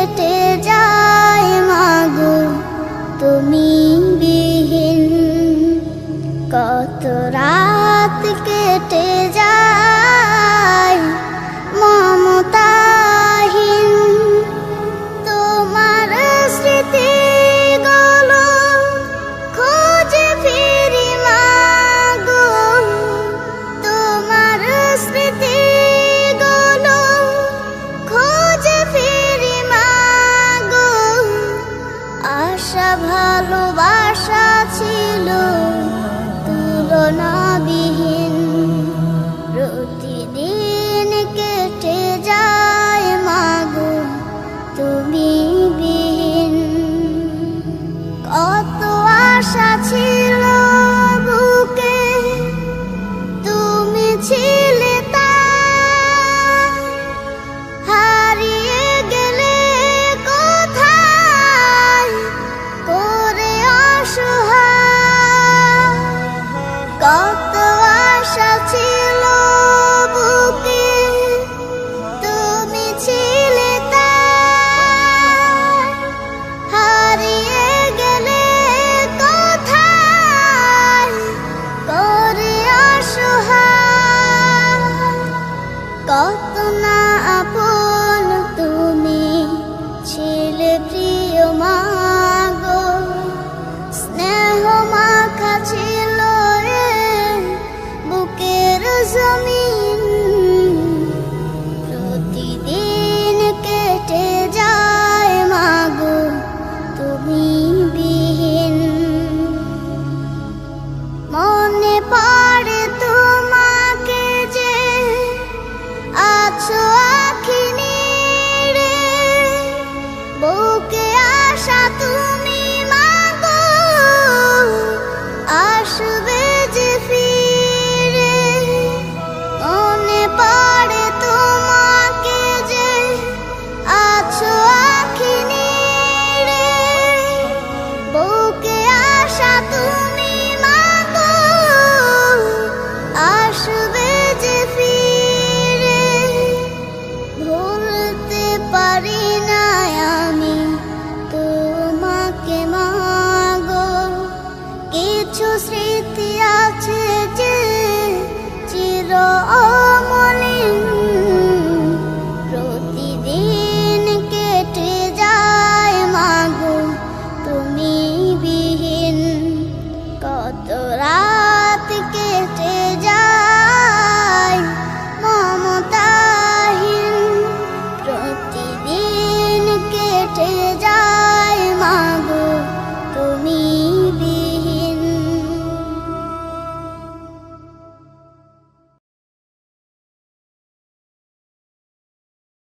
কেটে যায় মাগো। তুমি বিহীন কত রাত কেটে যায়। মা কত আশা ছিল Bỏ পারি না কিছু স্মৃতি আছে যে চির 这也